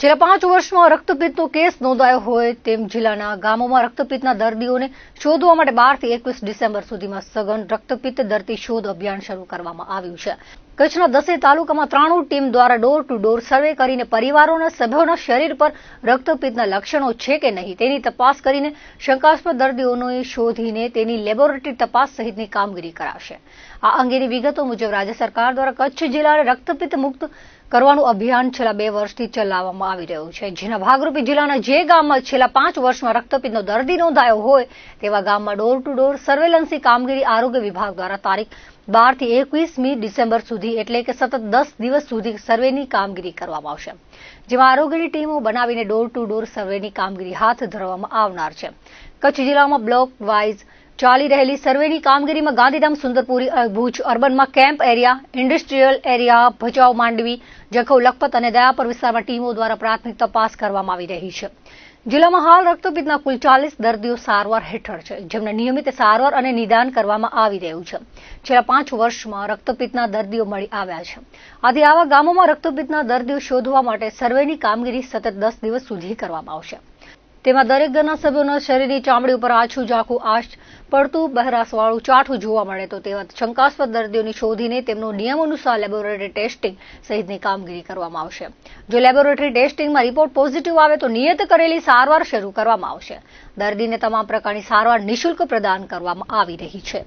છેલ્લા પાંચ વર્ષમાં રક્તપિત્તનો કેસ નોંધાયો હોય તેમ જિલ્લાના ગામોમાં રક્તપિત્તના દર્દીઓને શોધવા માટે બારથી એકવીસ ડિસેમ્બર સુધીમાં સઘન રક્તપિત્ત દર્દી શોધ અભિયાન શરૂ કરવામાં આવ્યું છે. કચ્છના દસે તાલુકામાં ત્રાણું ટીમ દ્વારા ડોર ટુ ડોર સર્વે કરીને પરિવારોના સભ્યોના શરીર પર રક્તપિત્તના લક્ષણો છે કે નહીં તેની તપાસ કરીને શંકાસ્પદ દર્દીઓને શોધીને તેની લેબોરેટરી તપાસ સહિતની કામગીરી કરાશે. આ અંગેની વિગતો મુજબ રાજ્ય સરકાર દ્વારા કચ્છ જિલ્લાને રક્તપિત્ત મુક્ત કરવાનું અભિયાન છેલ્લા બે વર્ષથી ચલાવવામાં આવી રહ્યું છે. જેના ભાગરૂપે જિલ્લાના જે ગામમાં છેલ્લા પાંચ વર્ષમાં રક્તપિત્તનો દર્દી નોંધાયો હોય, તેવા ગામમાં ડોર ટુ ડોર સર્વેલન્સની કામગીરી આરોગ્ય વિભાગ દ્વારા તારીખ બારથી એકવીસમી ડિસેમ્બર સુધી એટલે કે સતત દસ દિવસ સુધી સર્વેની કામગીરી કરવામાં આવશે. જેમાં આરોગ્યની ટીમો બનાવીને ડોર ટુ ડોર સર્વેની કામગીરી હાથ ધરવામાં આવનાર છે. કચ્છ જિલ્લામાં બ્લોક વાઇઝ ચાલી રહેલી સર્વેની કામગીરીમાં Gandhidham, Sundarpuri Bhuj, અર્બનમાં camp area, industrial area, Bhachau, Mandvi, Jakhau, Lakhpat અને દયાપર વિસ્તારમાં ટીમો દ્વારા પ્રાથમિક તપાસ કરવામાં આવી રહી છે. જિલ્લામાં હાલ રક્તપિતના કુલ ચાલીસ દર્દીઓ સારવાર હેઠળ છે, જેમને નિયમિત સારવાર અને નિદાન કરવામાં આવી રહ્યું છે. છેલ્લા પાંચ વર્ષમાં રક્તપિતના દર્દીઓ મળી આવ્યા છે. આથી આવા ગામોમાં રક્તપિતના દર્દીઓ શોધવા માટે સર્વેની કામગીરી સતત દસ દિવસ સુધી કરવામાં આવશે. તેમાં દરેક ઘરના સભ્યોના શરીરની ચામડી ઉપર આછું, ઝાખું આશ પડતું બહેરાસવાળું ચાઠું જોવા મળે તો તેવા શંકાસ્પદ દર્દીઓને શોધીને તેમનું નિયમ અનુસાર લેબોરેટરી ટેસ્ટિંગ સહિતની કામગીરી કરવામાં આવશે. જો લેબોરેટરી ટેસ્ટિંગમાં રિપોર્ટ પોઝિટિવ આવે તો નિયત કરેલી સારવાર શરૂ કરવામાં આવશે. દર્દીને તમામ પ્રકારની સારવાર નિઃશુલ્ક પ્રદાન કરવામાં આવી રહી છે.